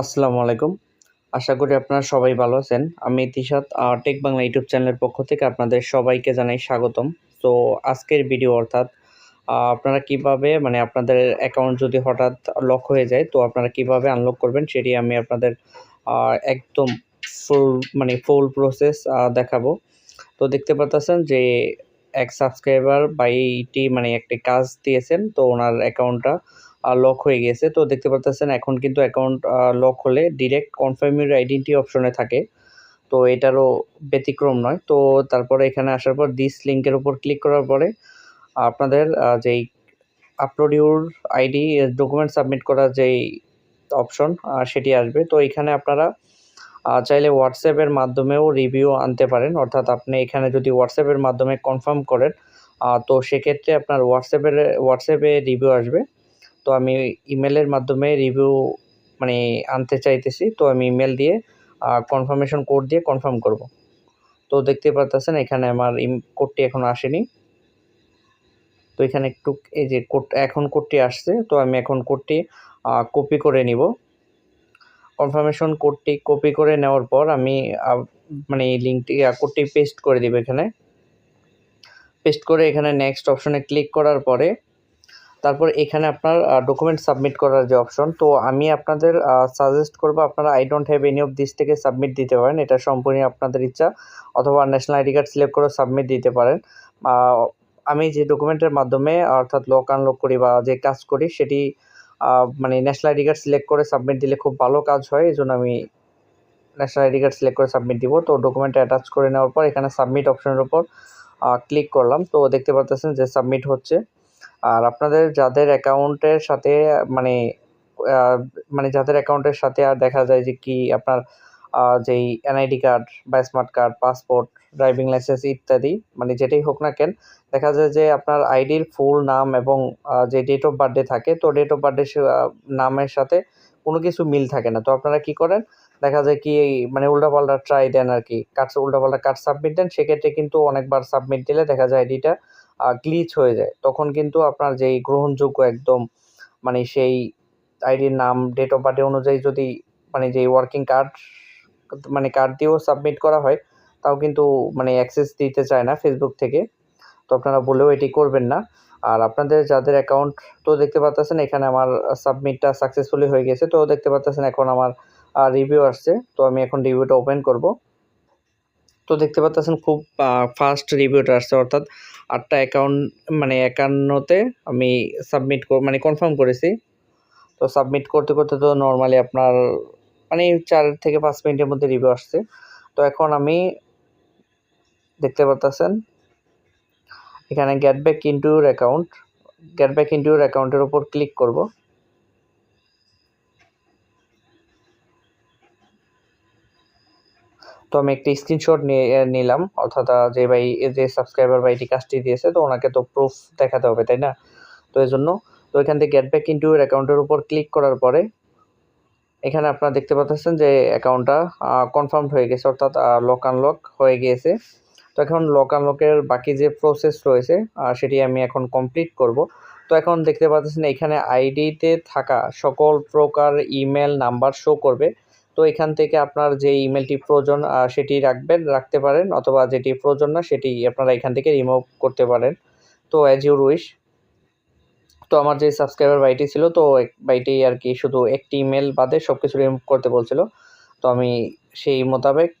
আসসালামু আলাইকুম। আশা করি আপনারা সবাই ভালো আছেন। আমি তিশাত টেক বাংলা ইউটিউব চ্যানেলের পক্ষ থেকে আপনাদের সবাইকে জানাই স্বাগতম। তো আজকের ভিডিও অর্থাৎ আপনারা কীভাবে মানে আপনাদের অ্যাকাউন্ট যদি হঠাৎ লক হয়ে যায়, তো আপনারা কীভাবে আনলক করবেন সেটি আমি আপনাদের একদম ফুল মানে ফুল প্রসেস দেখাবো। তো দেখতে পাচ্ছেন যে এক সাবস্ক্রাইবার বাইটি মানে একটি কাজ দিয়েছেন, তো ওনার অ্যাকাউন্টটা লক হয়ে গেছে তো দেখতে পাচ্ছেন এখন কিন্তু অ্যাকাউন্ট লক হলে ডিরেক্ট কনফার্ম ইউর আইডেন্টি অপশনে থাকে। তো এটারও ব্যতিক্রম নয়। তো তারপরে এখানে আসার পর দিস লিঙ্কের উপর ক্লিক করার পরে, আপনাদের যেই upload your ID document submit করার যেই অপশন সেটি আসবে। তো এখানে আপনারা চাইলে হোয়াটসঅ্যাপের মাধ্যমেও রিভিউ আনতে পারেন। অর্থাৎ আপনি এখানে যদি হোয়াটসঅ্যাপের মাধ্যমে কনফার্ম করেন তো সেক্ষেত্রে আপনার হোয়াটসঅ্যাপের হোয়াটসঅ্যাপে রিভিউ আসবে। তো আমি ইমেলের মাধ্যমে রিভিউ মানে আনতে চাইতেছি, তো আমি ইমেল দিয়ে কনফার্মেশন কোড দিয়ে কনফার্ম করব। তো দেখতে পারতেছেন এখানে আমার কোডটি এখনও আসেনি। তো এখানে একটু এই যে কোড এখন কোডটি আসছে, তো আমি এখন কোডটি কপি করে নিব। কনফার্মেশন কোডটি কপি করে নেওয়ার পর আমি মানে এই লিঙ্কটি কোডটি পেস্ট করে দিব এখানে। পেস্ট করে এখানে নেক্সট অপশনে ক্লিক করার পরে তারপর এখানে আপনার ডকুমেন্ট সাবমিট করার যে অপশন তো আমি আপনাদের সাজেস্ট করব আপনারা I don't have any of this থেকে সাবমিট দিতে পারেন। এটা সম্পূর্ণ আপনাদের ইচ্ছা। অথবা ন্যাশনাল আইডি কার্ড সিলেক্ট করে সাবমিট দিতে পারেন। আমি যে ডকুমেন্টের মাধ্যমে, অর্থাৎ লক আনলক করি বা যে কাজ করি, সেটি মানে ন্যাশনাল আইডি কার্ড সিলেক্ট করে সাবমিট দিলে খুব ভালো কাজ হয়। এই জন্য আমি ন্যাশনাল আইডি কার্ড সিলেক্ট করে সাবমিট দিব। তো ডকুমেন্ট অ্যাটাচ করে নেওয়ার পর এখানে সাবমিট অপশনের উপর ক্লিক করলাম। তো দেখতে পাচ্ছেন যে সাবমিট হচ্ছে। আর আপনাদের যাদের অ্যাকাউন্টের সাথে মানে মানে যাদের অ্যাকাউন্টের সাথে আর দেখা যায় যে কি আপনার যেই এনআইডি কার্ড বা smart card passport driving licence ইত্যাদি মানে যেটাই হোক না কেন, দেখা যায় যে আপনার আইডির ফুল নাম এবং যে ডেট অফ বার্থডে থাকে, তো ডেট অফ বার্থডে নামের সাথে কোনো কিছু মিল থাকে না। তো আপনারা কি করেন, দেখা যায় কি মানে উল্টাপাল্টা ট্রাই দেন আর কি। কার্ড উল্টাপাল্টা কার্ড সাবমিট দেন, সেক্ষেত্রে কিন্তু অনেকবার সাবমিট দিলে দেখা যায় আইডিটা গ্লিচ হয়ে যায়। তখন কিন্তু আপনার যেই গ্রহণযোগ্য একদম মানে সেই আইডির নাম ডেট অফ বার্থডে অনুযায়ী যদি মানে যেই ওয়ার্কিং কার্ড মানে কার্ড দিয়েও সাবমিট করা হয়, তাও কিন্তু মানে অ্যাক্সেস দিতে চায় না ফেসবুক থেকে। তো আপনারা বলেও এটি করবেন না। আর আপনাদের যাদের অ্যাকাউন্ট তো দেখতে পাচ্ছেন এখানে আমার সাবমিটটা সাকসেসফুলি হয়ে গেছে। তো দেখতে পাচ্ছেন এখন আমার রিভিউ আসছে। তো আমি এখন রিভিউটা ওপেন করব। তো দেখতে পাচ্ছেন খুব ফাস্ট রিভিউটা আসছে, অর্থাৎ আটটা অ্যাকাউন্ট মানে একান্নতে আমি সাবমিট মানে কনফার্ম করেছি। তো সাবমিট করতে করতে তো নর্মালি আপনার মানে চার থেকে পাঁচ মিনিটের মধ্যে রিভিউ আসছে। তো এখন আমি দেখতে পাচ্ছেন এখানে get back into account get back into অ্যাকাউন্টের উপর ক্লিক করব। তো আমি একটি স্ক্রিনশট নিয়ে নিলাম। অর্থাৎ যে ভাই, যে সাবস্ক্রাইবার ভাইটি কাজটি দিয়েছে, তো ওনাকে তো প্রুফ দেখাতে হবে, তাই না? তো এই জন্য তো এখান থেকে গেট ব্যাক ইন্টু ইউর অ্যাকাউন্টের উপর ক্লিক করার পরে, এখানে আপনারা দেখতে পাচ্ছেন যে অ্যাকাউন্টটা কনফার্ম হয়ে গেছে, অর্থাৎ লক আনলক হয়ে গিয়েছে। তো এখন লক আনলকের বাকি যে প্রসেস রয়েছে সেটি আমি এখন কমপ্লিট করব। তো এখন দেখতে পাচ্ছেন এখানে আইডিতে থাকা সকল প্রকার ইমেল নাম্বার শো করবে। তো এখান থেকে আপনার যে ইমেলটি প্রয়োজন সেটি রাখবেন, রাখতে পারেন, অথবা যেটি প্রয়োজন না, সেটি আপনারা এখান থেকে রিমুভ করতে পারেন। তো অ্যাজ ইউর উইশ তো আমার যে সাবস্ক্রাইবার বাইটি ছিল, তো বাইটি আর কি শুধু একটি ইমেল বাদে সব কিছু রিমুভ করতে বলছিল। তো আমি সেই মোতাবেক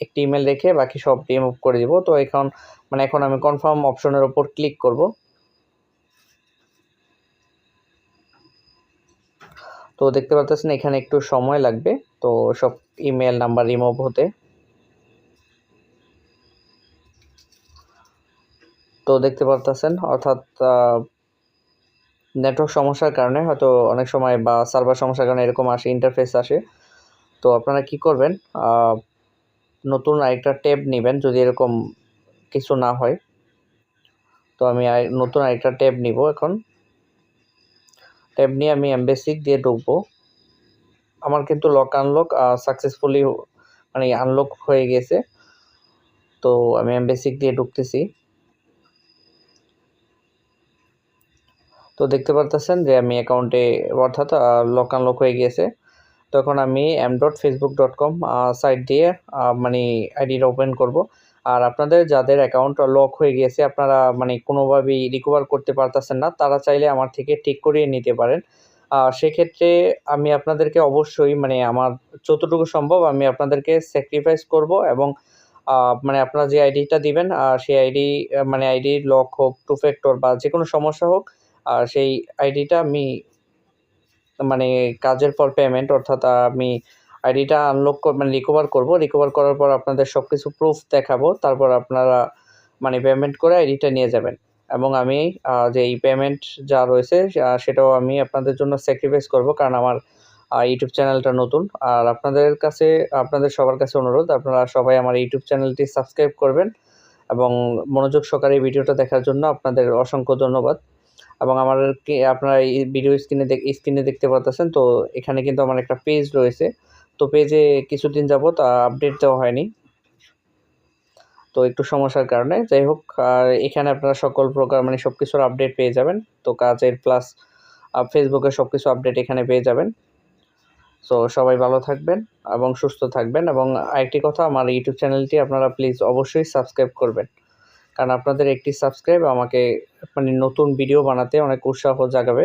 একটি ইমেল রেখে বাকি সব রিমুভ করে দিব। তো এখন মানে এখন আমি কনফার্ম অপশনের ওপর ক্লিক করব। তো দেখতে পাচ্ছেন এখানে একটু সময় লাগবে। তো সব ইমেল নাম্বার রিমুভ হতে। তো দেখতে পারতেছেন, অর্থাৎ নেটওয়ার্ক সমস্যার কারণে হয়তো অনেক সময় বা সার্ভার সমস্যার কারণে এরকম আসে ইন্টারফেস আসে। তো আপনারা কি করবেন নতুন আরেকটা ট্যাব নেবেন যদি এরকম কিছু না হয়। তো আমি নতুন আরেকটা ট্যাব নিব এখন। নিয়ে আমি এমবেসিক দিয়ে ঢুকবো। আমার কিন্তু লক আনলক সাকসেসফুলি মানে আনলক হয়ে গেছে। তো আমি এমবেসিক দিয়ে ঢুকতেছি। তো দেখতে পারতেছেন যে আমি অ্যাকাউন্টে অর্থাৎ লক আনলক হয়ে গিয়েছে তখন আমি M dot Facebook dot com site দিয়ে মানে আইডিটা ওপেন করব। আর আপনাদের যাদের অ্যাকাউন্ট লক হয়ে গিয়েছে, আপনারা মানে কোনোভাবেই রিকভার করতে পারতেছেন না, তারা চাইলে আমার থেকে ঠিক করিয়ে নিতে পারেন। সেক্ষেত্রে আমি আপনাদেরকে অবশ্যই মানে আমার যতটুকু সম্ভব আমি আপনাদেরকে স্যাক্রিফাইস করব এবং মানে আপনারা যে আইডিটা দিবেন সেই আইডি মানে আইডি লক হোক টু ফ্যাক্টর বা যে কোনো সমস্যা হোক সেই আইডিটা আমি মানে কাজের পর পেমেন্ট অর্থাৎ আমি আইডিটা আনলক মানে রিকভার করব। রিকভার করার পর আপনাদের সব কিছু প্রুফ দেখাবো। তারপর আপনারা মানে পেমেন্ট করে আইডিটা নিয়ে যাবেন। এবং আমি যে এই পেমেন্ট যা রয়েছে সেটাও আমি আপনাদের জন্য স্যাক্রিফাইস করব। কারণ আমার ইউটিউব চ্যানেলটা নতুন। আর আপনাদের কাছে, আপনাদের সবার কাছে অনুরোধ, আপনারা সবাই আমার ইউটিউব চ্যানেলটি সাবস্ক্রাইব করবেন। এবং মনোযোগ সহকারে ভিডিওটা দেখার জন্য আপনাদের অসংখ্য ধন্যবাদ। এবং আমার কি, আপনারা এই ভিডিও স্ক্রিনে স্ক্রিনে দেখতে পাচ্ছেন তো এখানে কিন্তু আমার একটা পেজ রয়েছে। তো পেজে কিছুদিন যাবত আপডেট দেওয়া হয়নি। তো একটু সমস্যার কারণে। যাই হোক, আর এখানে আপনারা সকল প্রকার মানে সব কিছুর আপডেট পেয়ে যাবেন। তো কাজের প্লাস ফেসবুকে সব কিছু আপডেট এখানে পেয়ে যাবেন। সো সবাই ভালো থাকবেন এবং সুস্থ থাকবেন। এবং আরেকটি কথা, আমার ইউটিউব চ্যানেলটি আপনারা প্লিজ অবশ্যই সাবস্ক্রাইব করবেন। কারণ আপনাদের একটি সাবস্ক্রাইব আমাকে মানে নতুন ভিডিও বানাতে অনেক উৎসাহ জাগাবে।